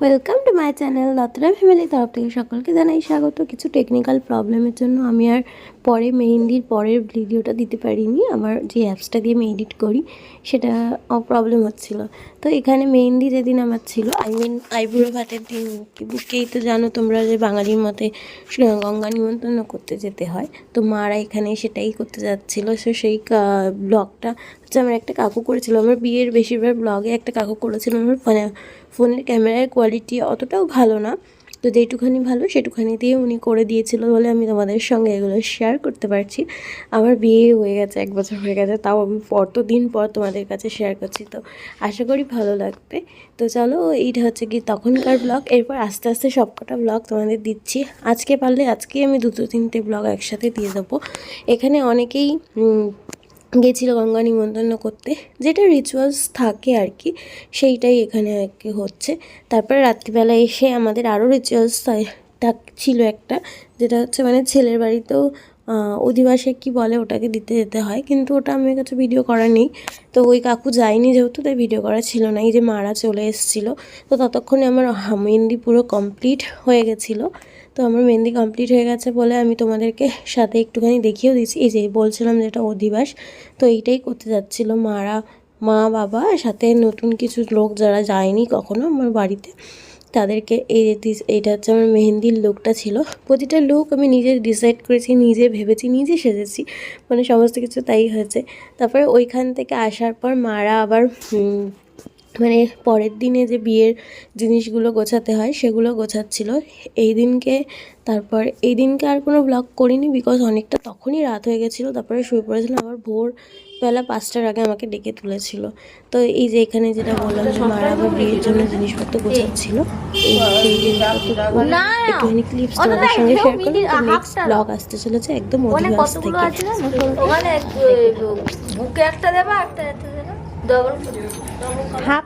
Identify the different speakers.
Speaker 1: Welcome to my channel লতরা family তরফ থেকে সকলকে জানাই স্বাগত। কিছু টেকনিক্যাল প্রবলেমের জন্য আমি আর পরে মেহেন্দির পরের ভিডিওটা দিতে পারিনি। আমার যে অ্যাপসটা দিয়ে আমি এডিট করি, সেটা প্রবলেম হচ্ছিল। তো এখানে মেহেন্দি যেদিন আমার ছিল আই মিন আইবুড়ো ভাতের দিন বুকেই তো জানো তোমরা যে বাঙালির মতে গঙ্গা নিমন্ত্রণ করতে যেতে হয়। তো মারা এখানে সেটাই করতে যাচ্ছিল। সো সেই ব্লগটা হচ্ছে আমার একটা কাকু করেছিল। আমার বিয়ের বেশিরভাগ ব্লগে একটা কাকু করেছিল। আমার ফোনের ক্যামেরার কোয়ালিটি অতটাও ভালো না। তো যেটুখানি ভালো, সেটুখানি দিয়ে উনি করে দিয়েছিল বলে আমি তোমাদের সঙ্গে এগুলো শেয়ার করতে পারছি। আমার বিয়ে হয়ে গেছে, এক বছর হয়ে গেছে, তাও আমি কতদিন পর তোমাদের কাছে শেয়ার করছি। তো আশা করি ভালো লাগবে। তো চলো, এইটা হচ্ছে কি তখনকার ব্লগ এরপর আস্তে আস্তে সবকটা ব্লগ তোমাদের দিচ্ছি। আজকে পারলে আজকেই আমি দুটো তিনটে ব্লগ একসাথে দিয়ে দেবো। এখানে অনেকেই গেছিল গঙ্গা নিমন্ত্রণ করতে। যেটা রিচুয়ালস থাকে আর কি সেইটাই এখানে আর কি হচ্ছে। তারপরে রাত্রিবেলা এসে আমাদের আরও রিচুয়ালস ছিল একটা, যেটা হচ্ছে মানে ছেলের বাড়িতেও অধিবাসে কি বলে ওটাকে দিতে যেতে হয়, কিন্তু ওটা আমার কাছে ভিডিও করা নেই তো ওই কাকু যায়নি যেহেতু, তাই ভিডিও করা ছিল না। এই যে মারা চলে এসেছিল, তো ততক্ষণে আমার মেহেন্দি পুরো কমপ্লিট হয়ে গেছিল। তো আমার মেহেন্দি কমপ্লিট হয়ে গেছে বলে আমি তোমাদেরকে সাথে একটুখানি দেখিয়েও দিয়েছি। এই যে বলছিলাম যে এটা অধিবাস, তো এইটাই করতে যাচ্ছিল মারা, মা, বাবা সাথে নতুন কিছু লোক যারা যায়নি কখনো আমার বাড়িতে। তাদেরকে এই এইটা হচ্ছে আমার মেহেন্দির লুকটা ছিল। প্রতিটা লুক আমি নিজে ডিসাইড করেছি, নিজে ভেবেছি, নিজে সেজেছি মানে সমস্ত কিছু তাই হয়েছে। তারপরে ওইখান থেকে আসার পর মারা আবার মানে পরের দিনে যে বিয়ের জিনিসগুলো গোছাতে হয় সেগুলো গোছাচ্ছিল। এই দিনকে তারপর, এই দিনকে আর কোনো ব্লগ করিনি বিকজ অনেকটা তখনই রাত হয়ে গেছিল। তারপরে শুয়ে পড়েছিলাম, আবার ভোর বেলা পাঁচটার আগে আমাকে ডেকে তুলেছিল। তো এই যে এখানে যেটা বললাম যে মারা আবার বিয়ের জন্য জিনিসপত্র গোছাচ্ছিল একটুখানি ক্লিপস তোমাদের সঙ্গে শেয়ার করলাম তো নেক্সট ব্লগ আসতে চলেছে একদম অধিবাস থেকে
Speaker 2: বুকে একটা দেবা একটা একটা দেবা ডবল ডবল
Speaker 1: হাফ